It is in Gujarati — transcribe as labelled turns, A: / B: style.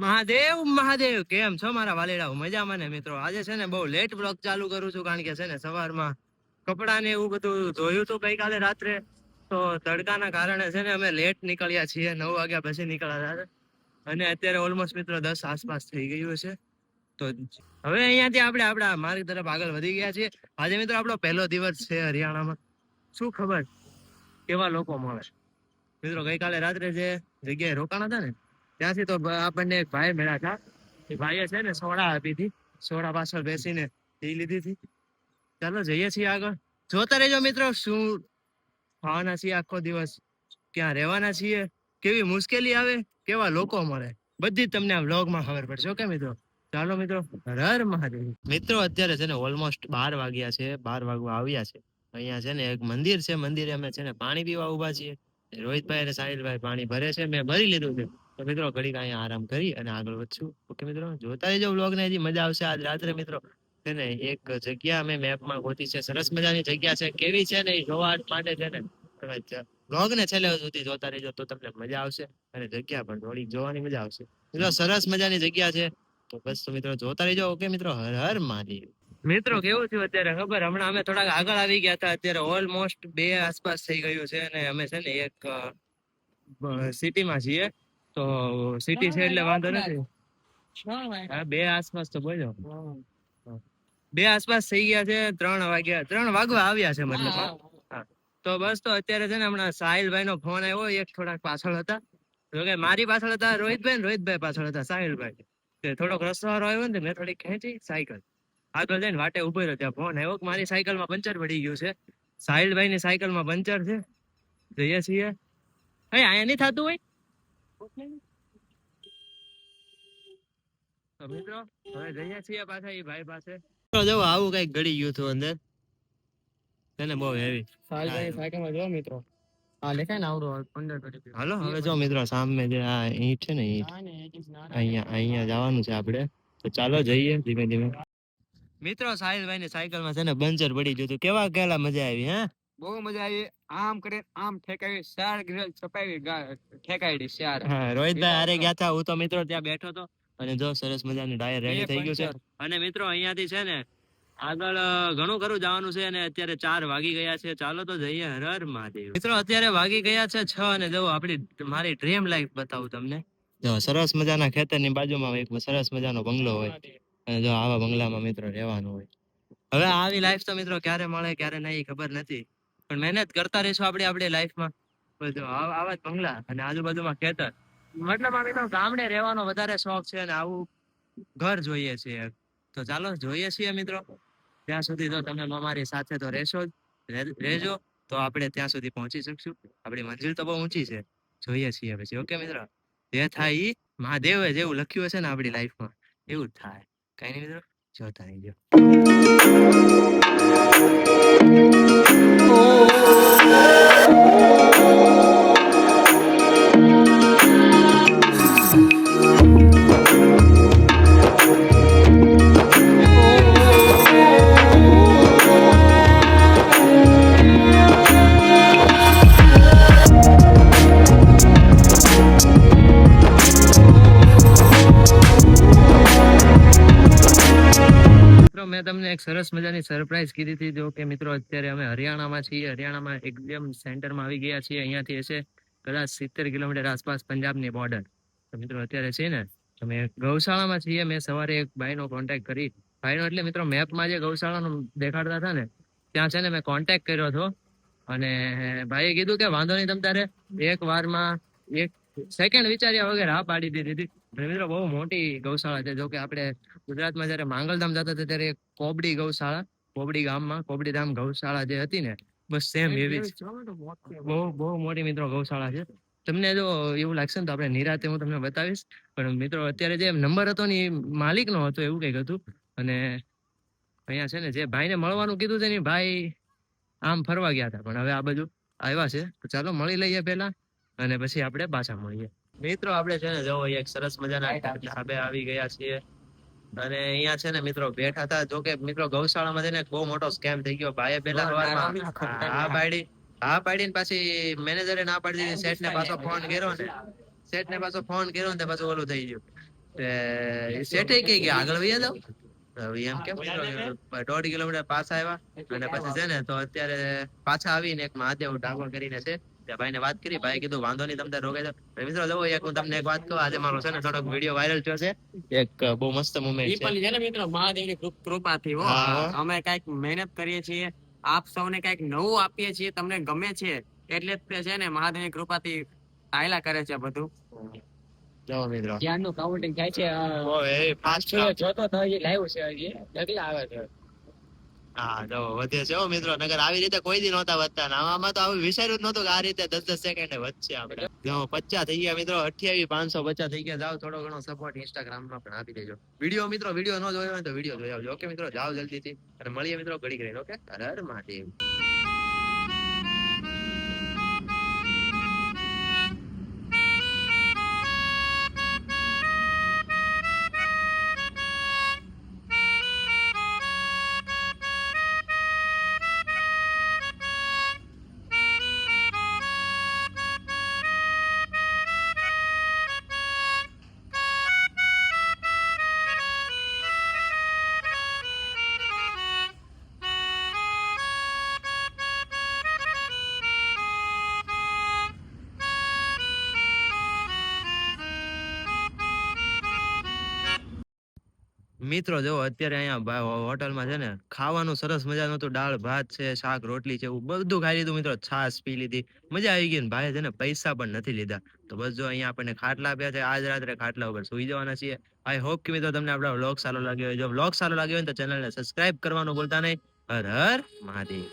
A: મહાદેવ મહાદેવ, કેમ છો મારા વાલેડા મજામાં ને મિત્રો? આજે છે ને બહુ લેટ બ્લોગ ચાલુ કરું છું કારણ કે છે ને સવારમાં કપડાં ને એવું બધું ધોયું હતું ગઈકાલે રાત્રે. તો તડકાના કારણે છે ને અમે લેટ નીકળ્યા છીએ, નવ વાગ્યા પછી નીકળ્યા હતા. અને અત્યારે ઓલમોસ્ટ મિત્રો દસ આસપાસ થઈ ગયું છે તો હવે અહીંયાથી આપણે આપણા માર્ગ તરફ આગળ વધી ગયા છીએ. આજે મિત્રો આપણો પહેલો દિવસ છે હરિયાણામાં. શું ખબર કેવા લોકો મળે? મિત્રો ગઈકાલે રાત્રે જે જગ્યાએ રોકાણ હતા ને ત્યાંથી તો આપણને એક ભાઈ મળ્યા હતા. એ ભાઈએ છે ને સોડા આપી હતી. સોડા પાછળ બેસીને પી લીધી હતી. ચાલો જઈએ છીએ આગળ. જોતા રહેજો મિત્રો, શું ખાવાના છીએ આખો દિવસ? ક્યાં રહેવાના છીએ? કેવી મુશ્કેલી આવે? કેવા લોકો મળે? બધી તમને આ વ્લોગમાં ખબર પડશે. ઓકે મિત્રો? ચાલો મિત્રો, હર મહાદેવ. મિત્રો, અત્યારે છે ને ઓલમોસ્ટ બાર વાગ્યા છે. બાર વાગવા આવ્યા છે. અહીંયા છે ને એક મંદિર છે. મંદિરે અમે છે ને પાણી પીવા ઊભા છીએ. રોહિતભાઈ અને સાહિલભાઈ પાણી ભરે છે. મેં ભરી લીધું છે. તો મિત્રો ઘડીક અહીંયા આરામ કરી અને આગળ વધશું. ઓકે મિત્રો, જોતા રહેજો બ્લોગ ને હજી. મજા આવશે આજ રાત્રે મિત્રો. છે ને, એક જગ્યા અમે મેપમાં ગોતી છે. સરસ મજાની જગ્યા છે. કેવી છે ને, એ જોવા માટે છે ને. તમે વ્લોગ ને છેલ્લે સુધી જોતા રહેજો તો તમને મજા આવશે અને જગ્યા પણ થોડીક જોવાની મજા આવશે. મિત્રો, સરસ મજાની જગ્યા છે. તો બસ તો મિત્રો જોતા રહેજો. ઓકે મિત્રો, હર હર મહાદેવ. મિત્રો, કેવું થયું અત્યારે? ખબર? હમણાં અમે થોડાક આગળ આવી ગયા હતા. અત્યારે ઓલમોસ્ટ બે આસપાસ થઈ ગયું છે અને અમે છે ને એક સિટીમાં છીએ. તો સિટી છે એટલે વાંધો નથી. હા બે આસપાસ તો બોલો. બે આસપાસ થઈ ગયા છે ત્રણ વાગ્યા ત્રણ વાગવા આવ્યા છે મતલબ તો બસ તો અત્યારે છે ને હમણાં સાહિલભાઈ નો ફોન આવ્યો એક થોડાક પાછળ હતા. જો કે મારી પાછળ હતા રોહિતભાઈ ને રોહિતભાઈ પાછળ હતા સાહિલભાઈ. તે થોડોક રસ્તો આવ્યો ને મેં થોડીક ખેંચી સાયકલ. આગળ જઈને વાટે ઊભો રહ્યો ત્યાં ફોન આવ્યો કે મારી સાયકલમાં પંચર પડી ગયું છે. સાહિલભાઈ ની સાયકલમાં પંચર છે. જઈએ છીએ. અહીં અહીંયા નહીં થતું હોય? મિત્રો હવે જઈએ છીએ પાછા એ ભાઈ પાસે. જો આવું કંઈક ગળી ગયું હતું અંદર. તેને બહુ હેવી
B: સાહેબ સાયકલમાં જો મિત્રો. હા લેખાય ને આવડો પંદર
A: હાલો હવે જો મિત્રો સામે જે આ ઈંટ છે ને ઈંટ. અહીંયા અહીંયા જવાનું છે આપણે. તો ચાલો જઈએ ધીમે ધીમે. મિત્રો સાહિલભાઈ ની સાયકલમાં છે ને બંચર પડી ગયું હતું. કેવા કેલા મજા આવી હે?
B: બહુ મજા આવી. આમ કરે આમ ઠેકાવી ચાર ગ્રેલ છપાવી ઠેકાવી ચાર
A: હા રોહિતભાઈ હારે ગયા હતા હું તો મિત્રો ત્યાં બેઠો હતો. અને જો સરસ મજાનું ટાયર રેડી થઈ ગયું છે. અને મિત્રો અહીંયાથી છે ને આગળ ઘણું ખરું જવાનું છે અને અત્યારે ચાર વાગી ગયા છે. ચાલો તો જઈએ હર હર મહાદેવ. મિત્રો અત્યારે વાગી ગયા છે છ અને જો આપણી મારી ડ્રીમ લાઈફ બતાવું તમને. જો સરસ મજાના ખેતરની બાજુમાં એક સરસ મજાનો બંગલો હોય. અને જો આવા બંગલામાં મિત્રો રહેવાનું હોય. હવે આવી લાઈફ તો મિત્રો ક્યારે મળે ક્યારે નહીં ખબર નથી. પણ મહેનત કરતા રહેશું આપણે આપણે લાઈફમાં બધું આવા જ બંગલા અને આજુબાજુમાં ખેતર. મતલબ આ મિત્રો ગામડે રહેવાનો વધારે શોખ છે અને આવું ઘર જોઈએ છીએ તો ચાલો, જોઈએ છીએ મિત્રો. ત્યાં સુધી તો તમે અમારી સાથે તો રહેશો જ. રહેજો. તો આપણે ત્યાં સુધી પહોંચી શકશું. આપણી મંજિલ તો બહુ ઊંચી છે. જોઈએ છીએ પછી. ઓકે મિત્રો? જે થાય એ મહાદેવે જેવું લખ્યું હશે ને આપણી લાઈફમાં એવું જ થાય. કઈ નહીં મિત્રો? જોતા રહીજો. મિત્રો એક સરસ મજાની સરપ્રાઈઝ કીધી હતી. જો કે મિત્રો, અત્યારે અમે હરિયાણામાં છીએ. હરિયાણામાં એકદમ સેન્ટરમાં આવી ગયા છીએ. અહીંયાથી હશે કદાચ સિત્તેર કિલોમીટર આસપાસ પંજાબની બોર્ડર તો મિત્રો, અત્યારે છે ને, અમે ગૌશાળામાં છીએ. મેં સવારે એક ભાઈનો કોન્ટેક્ટ કરી. ભાઈનો એટલે મિત્રો મેપમાં જે ગૌશાળાનું દેખાડતા હતા ને, ત્યાં છે ને મેં કોન્ટેક્ટ કર્યો હતો. અને ભાઈએ કીધું કે વાંધો નહીં તમ તારે એક વારમાં એક સેકન્ડ વિચાર્યા વગર હા પાડી દીધી હતી. મિત્રો બહુ મોટી ગૌશાળા છે. જો કે આપણે ગુજરાતમાં જયારે માંગલધામ જતા હતા ત્યારે કોબડી ગૌશાળા કોબડી ગામમાં કોબડી ધામ ગૌશાળા જે હતી ને બસ સેમ એવી જ. બહુ બહુ મોટી મિત્રો ગૌશાળા છે. તમને જો એવું લાગશે ને તો આપણે નિરાતે હું તમને બતાવીશ. પણ મિત્રો અત્યારે જે નંબર હતો ને એ માલિકનો હતો એવું કંઈક હતું. અને અહીંયા છે ને જે ભાઈને મળવાનું કીધું છે ને ભાઈ આમ ફરવા ગયા હતા. પણ હવે આ બધું આવ્યા છે. તો ચાલો મળી લઈએ પહેલા અને પછી આપણે પાછા મળીએ. મિત્રો આપણે છે ને જવો એક સરસ મજાના ઢાબે આવી ગયા છીએ. અને અહીંયા છે ને મિત્રો બેઠા હતા. જો કે મિત્રો ગૌશાળામાં છે ને બહુ મોટો સ્કેમ થઈ ગયો. ભાઈએ પેલા સવારમાં હા પાડી હા પાડીને પાછી મેનેજરે ના પાડી દીધી. સેટ ને પાછો ફોન કર્યો ને. સેટ ને પાછો ફોન કર્યો ને પાછું ઓલું થઈ ગયું. શેઠે કઈ ગયા આગળ વહી જાવ એમ કેમ દોઢ કિલોમીટર પાછા આવ્યા. અને પછી છે ને તો અત્યારે પાછા આવીને એક મહાદેવ ડાકોર કરીને છે ભાઈ ને વાત કરી ભાઈ કીધું વાંધો નહીં તમને રોકે જાવ મિત્રો જવો એક હું તમને એક વાત કહું આજે મારો છે ને થોડોક વીડિયો વાયરલ થયો છે. એક બહુ મસ્ત મુમેન્ટ છે.
B: ને મિત્રો મહાદેવની કૃપા કૃપાથી હો. અમે કંઈક મહેનત કરીએ છીએ આપ સૌને કંઈક નવું આપીએ છીએ તમને ગમે છે એટલે જ છે ને મહાદેવની કૃપાથી આયલા કરે છે બધું.
A: જાઓ મિત્રો.
B: જ્ઞાનનું કાઉન્ટિંગ થાય છે
A: ઓએ ફાસ્ટ
B: જોતો તો હજી લાઈવ છે હજી ડગલા આવે છે.
A: હા જો વધે છે મિત્રો નગર આવી રીતે કોઈ દી નહોતા વધતા આમાં તો આવું વિચાર્યું જ નહોતું કે આ રીતે દસ દસ સેકન્ડે વધશે આપણે. જો પચાસ થઈ ગયા મિત્રો અઠ્યાવીસ પાંચસો પચાસ થઈ ગયા જાવ થોડો ઘણો સપોર્ટ ઇન્સ્ટાગ્રામમાં પણ આપી દેજો. વીડિયો મિત્રો વીડિયો ન જોયો હોય તો વીડિયો જોઈ આવજો. ઓકે મિત્રો જાઓ જલ્દીથી. અને મળીએ મિત્રો ઘડી કરીને ઓકે હર મહાદેવ. મિત્રો, જો અત્યારે અહીંયા હોટલમાં છે ને, ખાવાનું સરસ મજાનું હતું. દાળ, ભાત છે, શાક, રોટલી છે, એવું બધું ખાઈ લીધું મિત્રો. છાશ પી લીધી. મજા આવી ગઈ ને ભાઈ છે ને પૈસા પણ નથી લીધા. તો બસ જો અહીંયા આપણને ખાટલા આપ્યા છે. આજ રાત્રે ખાટલા ઉપર સુઈ જવાના છીએ. આઈ હોપ કે મિત્રો તમને આપણા વ્લોગ સારો લાગ્યો હોય. જો વ્લોગ સારો લાગ્યો હોય તો ચેનલને સબસ્ક્રાઇબ કરવાનું ભૂલતા નહીં. હર હર મહાદેવ.